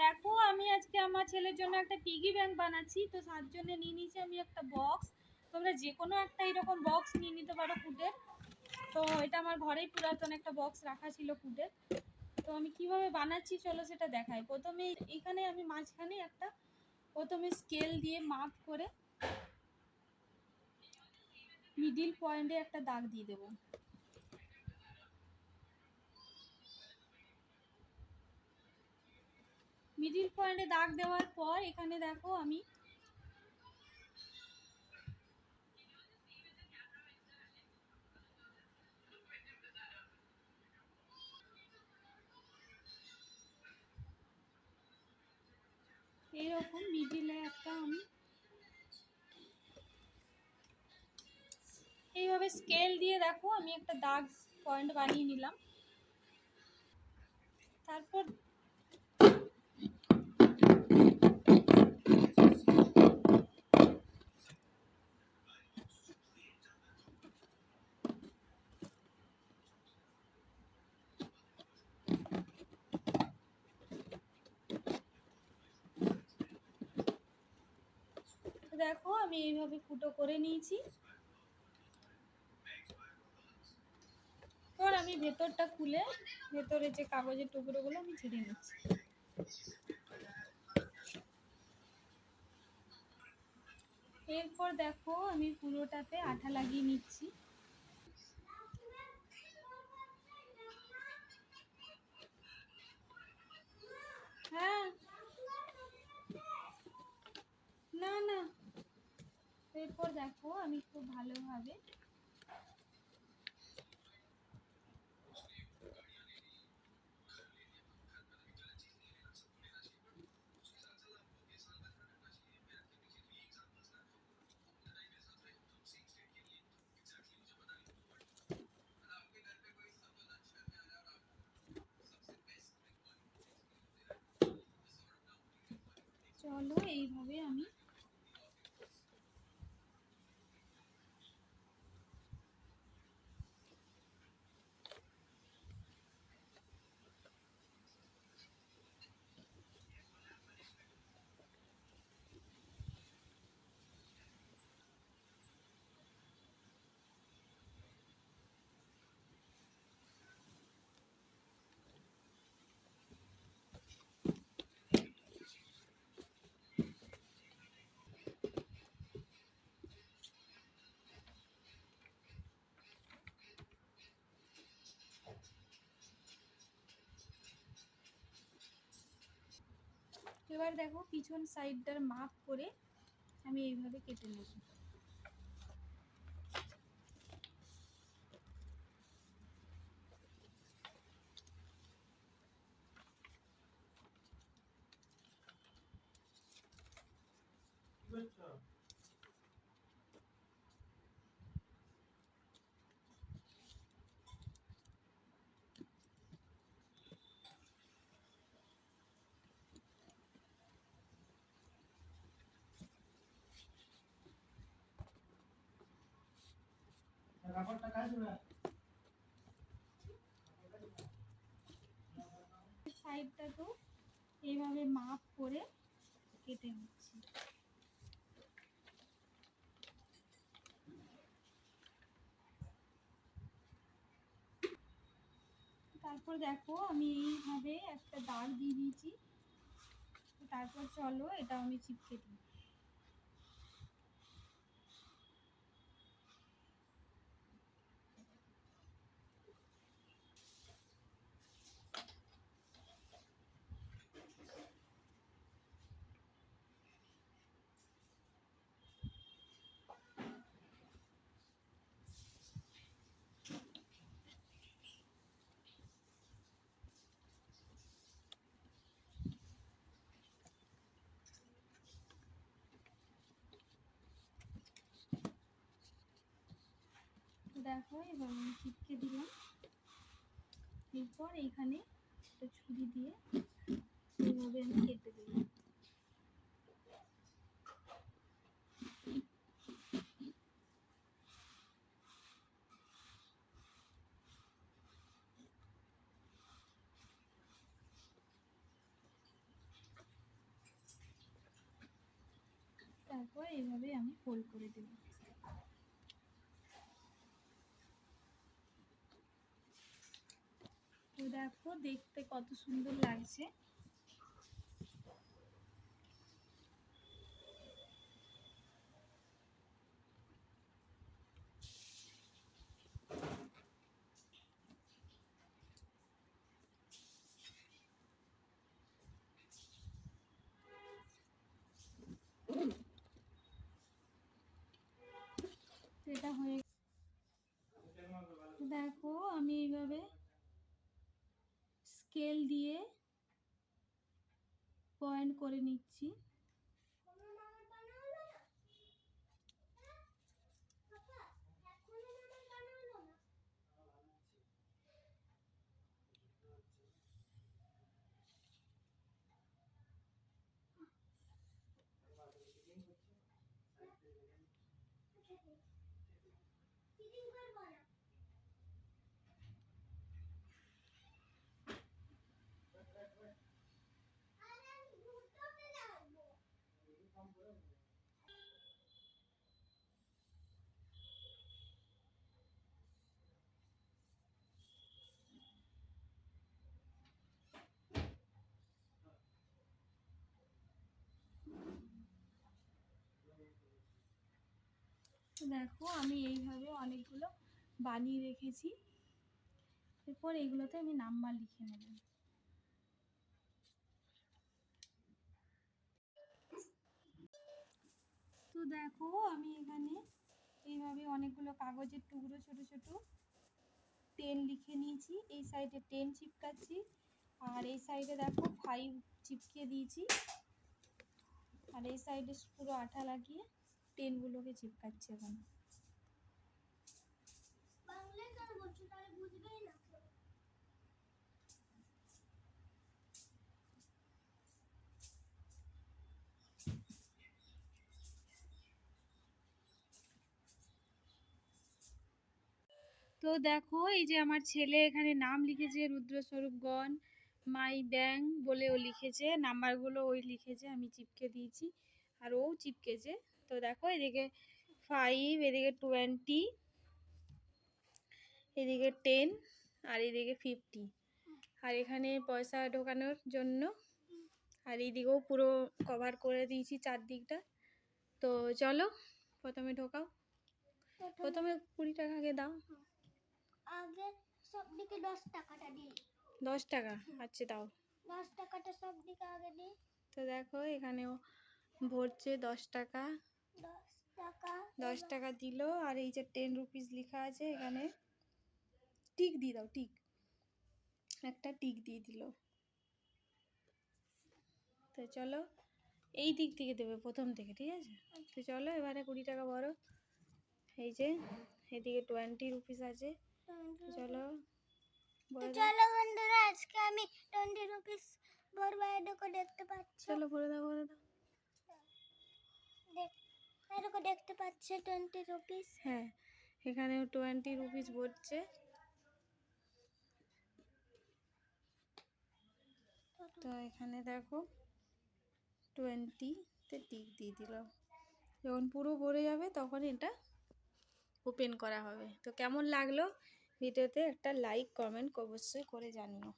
দেখো, আমি আজকে আমার ছেলের জন্য একটা পিগি ব্যাংক বানাচ্ছি। তো তার জন্য নিয়ে নিয়েছি আমি একটা বক্স তোমরা যে কোনো একটা এরকম বক্স নিয়ে নিতে পারো কুটের। তো এটা আমার ঘরেই পুরাতন একটা বক্স রাখা ছিল কুটের। তো আমি কীভাবে বানাচ্ছি চলো সেটা দেখাই। প্রথমে এখানে আমি মাঝখানে একটা প্রথমে স্কেল দিয়ে মাপ করে মিডিল পয়েন্টে একটা দাগ দিয়ে দেবো। মিডিল পয়েন্টে দাগ দেওয়ার পর এখানে দেখো আমি এইরকম মিডিলে একটা আমি এইভাবে স্কেল দিয়ে দেখো, আমি একটা দাগ পয়েন্ট বানিয়ে নিলাম। তারপর দেখো, আমি এইভাবে ফুটো করে নিয়েছি। এবার আমি ভেতরটা খুলে, ভেতরে যে কাগজের টুকরোগুলো, আমি ছিঁড়ে নিচ্ছি। এরপর দেখো, আমি পুরোটাতে আঠা লাগিয়ে নিচ্ছি। এরপর দেখো আমি খুব ভালোভাবে। চলো এইভাবে আমি এবার দেখো পিছন সাইডটার মাপ করে আমি এইভাবে কেটে নেব। এইভাবে মাপ করে কেটে নিচ্ছি। তারপর দেখো আমি এইভাবে একটা দাগ দিয়ে দিয়েছি। তারপর চলো এটা আমি চিপকে দিই। দেখো, এবার আমি ছিটকে দিলাম। এরপর এইখানে একটা ছুরি দিয়ে এইভাবে আমি কেটে দিলাম। তারপর এইভাবে আমি ফোল্ড করে দেবো দেখো দেখতে কত সুন্দর লাগছে। হয়ে দেখো আমি স্কেল দিয়ে পয়েন্ট করে নিচ্ছি। তো দেখো, আমি এইভাবে অনেকগুলো বানিয়ে রেখেছি। এরপর এইগুলোতে আমি নাম্বার লিখে নেব। তো দেখো, আমি এখানে এইভাবে অনেকগুলো কাগজের টুকরো, ছোট ছোট টেন লিখে নিয়েছি। এই সাইডে টেন চিপকাচ্ছি। আর এই সাইডে দেখো ফাইভ চিপকে দিয়েছি। আর এই সাইডে পুরো আঠা লাগিয়ে টেনগুলোকে চিপকাচ্ছি এখন। তো দেখো এই যে আমার ছেলে এখানে নাম লিখেছে রুদ্রস্বরূপগণ মাই ব্যাং বলে ও লিখেছে নাম্বারগুলো ওই লিখেছে আমি চিপকে দিয়েছি আর ও চিপকেছে। তো দেখো এদিকে ফাইভ এদিকে টোয়েন্টি এদিকে টেন আর এদিকে ফিফটি আর এখানে পয়সা ঢোকানোর জন্য আর এইদিকেও পুরো কভার করে দিয়েছি চারদিকটা। তো চলো প্রথমে ঢোকাও। প্রথমে কুড়ি টাকা আগে দাও। আগে সব দিকে দশ টাকাটা দিই। দশ টাকা? আচ্ছা দাও। দশ টাকাটা সব দিকে আগে দিই। তো দেখো এখানেও ভরছে দশ টাকা। দশ টাকা দিল। আর এই যে টেন রুপিস লেখা আছে এখানে। টিক দিয়ে দাও টিক। একটা টিক দিয়ে দিল। তো চলো এই দিক থেকে দেবে প্রথম থেকে ঠিক আছে? তো চলো এবারে কুড়ি টাকা বড়। এই যে এদিকে টোয়েন্টি রুপিস আছে। চলো বড়। চলো বন্ধুরা আজকে আমি টোয়েন্টি রুপিস ভরবো এটুকু দেখতে পাচ্ছ। চলো ভরে দাও ভরে দাও। দেখ। এটুকু দেখতে পাচ্ছ টোয়েন্টি রুপিস হ্যাঁ এখানেও টোয়েন্টি রুপিস পড়ছে তো এখানে দেখো টোয়েন্টিতে টিক দিয়ে দিল। যখন পুরো ভরে যাবে তখন এটা ওপেন করা হবে। তো কেমন লাগল? ভিডিওতে একটা লাইক কমেন্ট অবশ্যই করে জানিও।